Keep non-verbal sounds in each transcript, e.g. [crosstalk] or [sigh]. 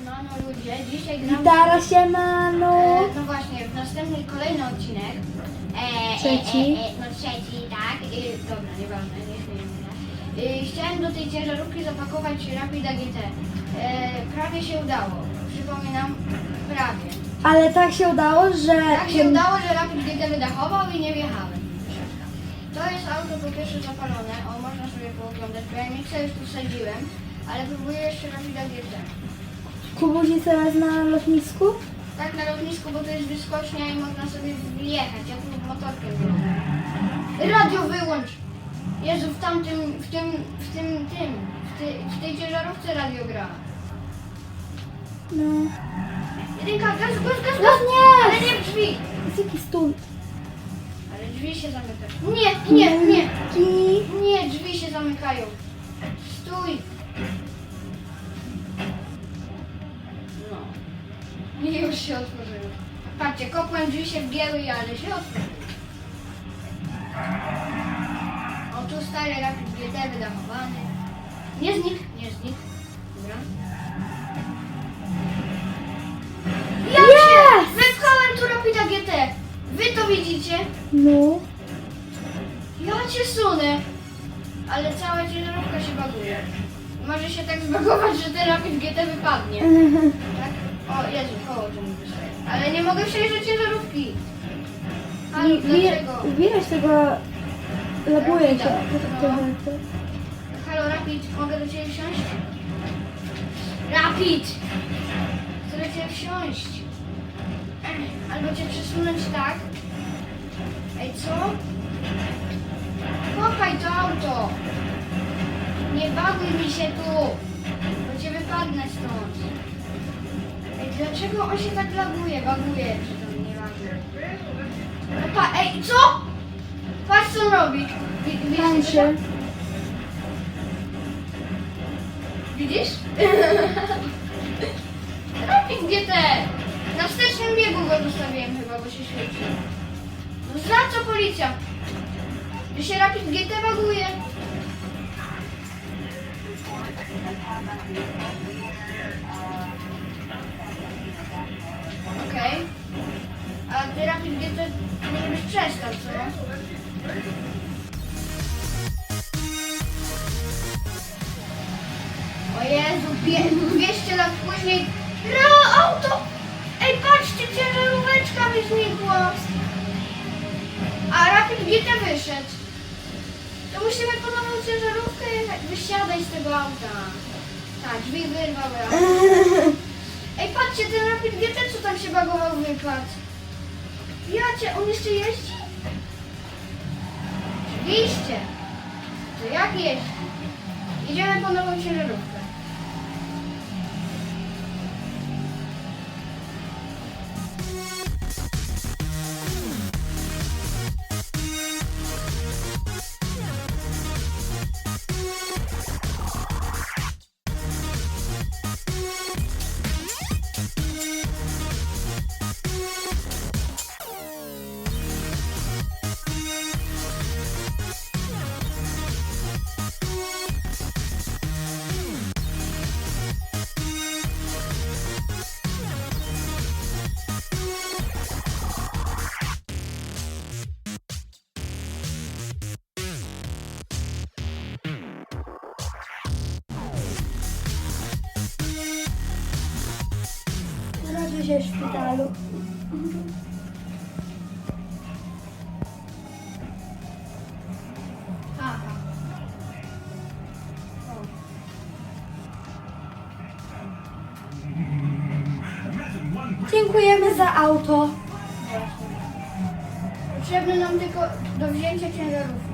Siemano ludzie, dzisiaj gramy... Gitara siemano. E, no właśnie, w następny, kolejny odcinek. E, Trzeci. E, e, e, no trzeci, tak. E, dobra, nieważne, nie śmiejemy się. E, chciałem do tej ciężarówki zapakować Rapida GT. E, prawie się udało. Przypominam, prawie. Ale tak się udało, że... Tak się udało, że Rapid GT wydachował i nie wjechałem. To jest auto po pierwsze zapalone, o można sobie pooglądać, bo ja miksa już tu wsadziłem, ale próbuję jeszcze Rapida GT. Jest teraz na lotnisku? Tak na lotnisku, bo to jest wyskocznia i można sobie wjechać. Ja tu motorkiem wjeżdżam. Radio wyłącz! Jezu, w tamtym, w tym, w tym, tym, w, ty, w tej ciężarówce radio gra. No. Jedynka, gaz, gaz, gaz, No gaz! nie! Ale nie w drzwi! Jest jakiś stół. Ale drzwi się zamykają. Nie, nie, nie! Nie, drzwi się zamykają. Stój! No. I już się otworzyły. Patrzcie, kopłem drzwi się wgięły, ale się otworzyły. O, tu stary rapid GT wydachowany. Nie znikł, nie znikł. Dobra. Ja się! Jest! Wypchałem tu rapida GT! Wy to widzicie? No. Ja cię sunę, ale cała ciężarówka się baguje. Może się tak zbagować, że ten Rapid GT wypadnie. [laughs] O, Jezu, koło mi wystaje. Ale nie mogę przejść do ciężarówki. Ale Wi- wi- dlaczego? Widać tego... Laguje się. No. Halo, Rapid, mogę do Ciebie wsiąść? Rapid! Chcę do Ciebie wsiąść. Albo Cię przesunąć tak. Ej, co? Kopaj to auto! Nie baguj mi się tu! Bo Cię wypadnę stąd. Dlaczego on się tak laguje? Baguje, czy tam nie laguje. No pa, ej, co? Patrz co on robi. Wi- widzisz. Widzisz? Rapid GT! Na wstecznym biegu go zostawiłem chyba, bo się świeci. No za co policja? Że się Rapid GT baguje. GT może byś przestał, co? O Jezu, pie- 200 lat później. Ro, auto! Ej, patrzcie, ciężaróweczka mi znikła. A Rapid GT wyszedł. To musimy po nową ciężarówkę jechać. Wysiadaj z tego auta. Tak, drzwi wyrwał. [laughs] Ej, patrzcie, ten Rapid GT, co tam się bagował, wypadł. Cię, on jeszcze jeździ? Oczywiście. To jak jeździ? Idziemy po nową ciężarówkę. Się w szpitalu. Dziękujemy za auto. Potrzebny nam tylko do wzięcia ciężarówki.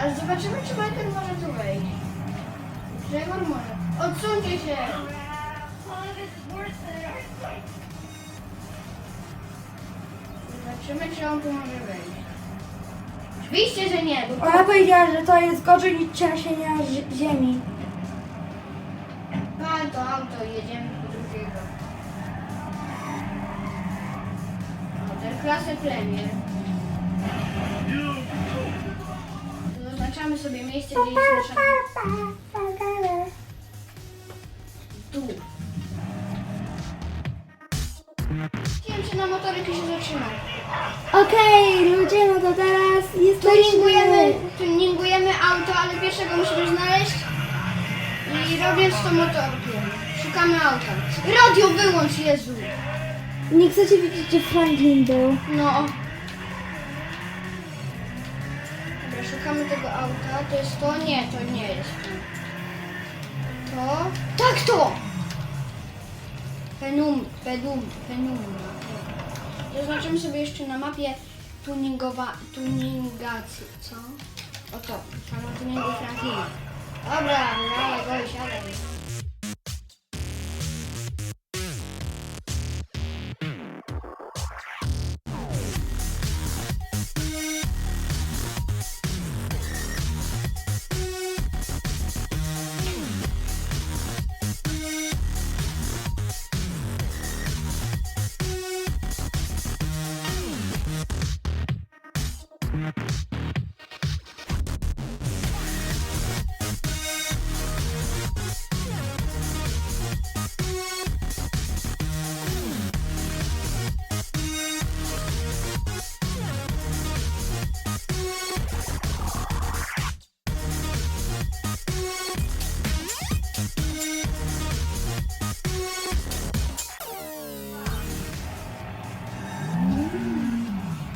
Ale zobaczymy, czy Michael może tu wejść. Grzegor może. Odsuńcie się! Zobaczymy, czy on tu może wejść. Oczywiście, że nie, bo Ona powiedziała, że to jest gorzej niż trzęsienia zi- ziemi. auto i jedziemy po drugiego. Model klasy Premier. Zaznaczamy sobie miejsce, gdzie jest nasza... Tu. Chciałem się na motorykę się zatrzymać. Okej, ludzie, no to teraz Tuningujemy, jesteśmy. tuningujemy auto, ale pierwszego musimy znaleźć i robiąc to motorkiem. Szukamy auta. Radio wyłącz, Jezu! Nie chcecie wiedzieć, gdzie Franklin był. No. Szukamy tego auta. To jest to? Nie, to nie jest to. To? Tak to! Penum, penum, penumna. Zaznaczymy sobie jeszcze na mapie tuningowa, tuningacji, co? Oto, salon tuningu Franklina. Dobra, dawaj go siadaj.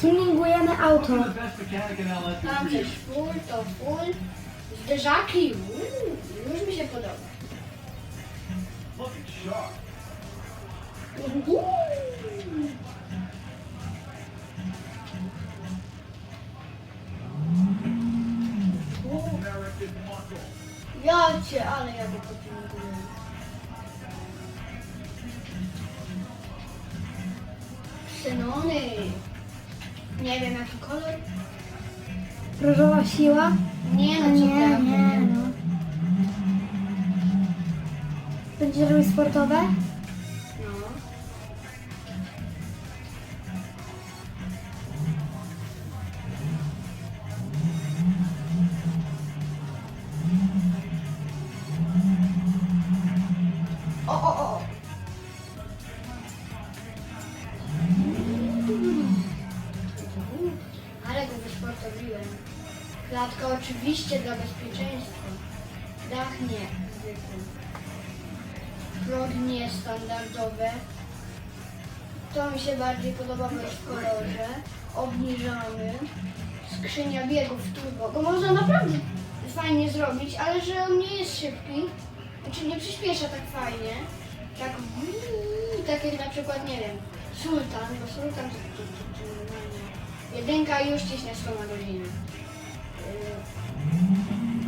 Tuningujemy auto. Tam coś LS3. full, to full. Zderzaki, uuu, już mi się podoba. Muscle. Ja cię, ale ja go potęguję. Ksenony. Nie wiem jaki kolor. Różowa siła. Nie no, co nie, nie, no. Będziecie robić sportowe? Oczywiście dla bezpieczeństwa. Dach nie, zwykły. Progi niestandardowe. To mi się bardziej podoba, w kolorze. Obniżamy. Skrzynia biegów turbo. Go można naprawdę fajnie zrobić, ale że on nie jest szybki. Znaczy nie przyspiesza tak fajnie. Tak, tak jak na przykład, nie wiem, Sultan, bo Sultan to, to, to, to normalnie. Jedynka już ciśnie 100 na godzinę. Yy,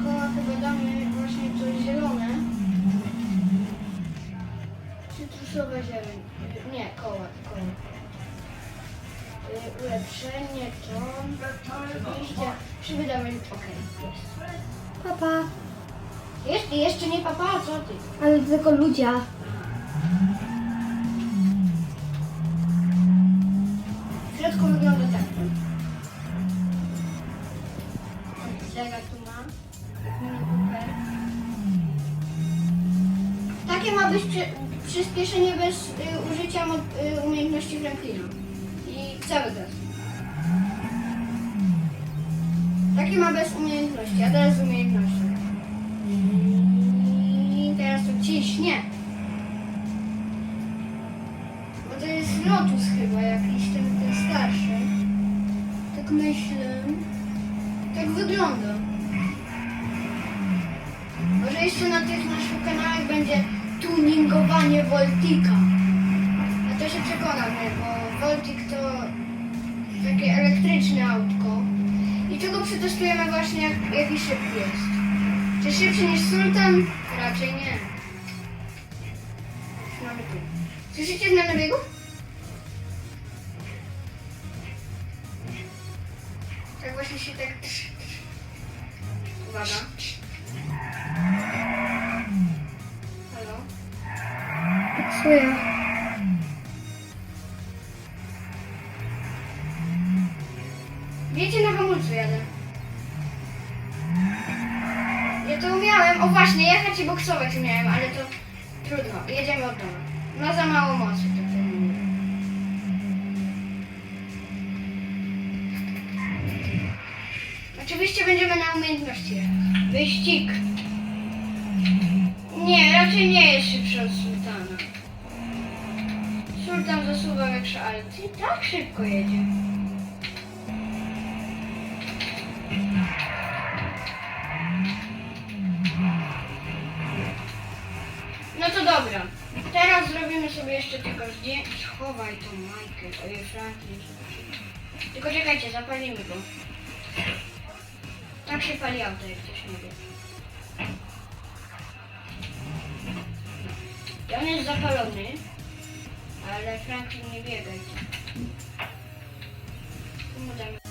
Koła chyba damy właśnie coś zielone. Cytrusowe zieleń. Nie, koła, koła. Y, Ulepszenie to... Oczywiście szyby damy... Okej, jest. Papa. Jeszcze, jeszcze nie papa, co ty? Ale tylko ludzie. Przyspieszenie bez y, użycia mo, y, umiejętności Franklina. I cały gaz. Takie ma bez umiejętności, a teraz z umiejętnością. I teraz to ciśnie. Bo to jest Lotus chyba jakiś, ten, ten starszy. Tak myślę. Tak wygląda. Może jeszcze na tych naszych kanałach będzie tuningowanie Voltika. A to się przekonamy, bo Voltik to takie elektryczne autko. I tego przetestujemy właśnie jak, jaki szybki jest. Czy szybszy niż Sultan? Raczej nie. Mamy tu. Słyszycie zmianę biegów? Tak właśnie się tak... Uwaga. Psuję. Wiecie, na hamulcu jadę. Ja to umiałem. O właśnie, jechać i boksować umiałem, ale to trudno. Jedziemy od domu. No za mało mocy to. Oczywiście będziemy na umiejętności jechać. Wyścig. Nie, raczej nie jest szybszy od Sultana. Sultan zasuwa jak szal. Ty tak szybko jedzie. No to dobra. Teraz zrobimy sobie jeszcze tylko zdjęcie. Schowaj tą Michael, ojej Franklin. Tylko czekajcie, zapalimy go. Tak się pali auto, jak ktoś nie wie. I on jest zapalony, ale Franklin nie biegaj. Damy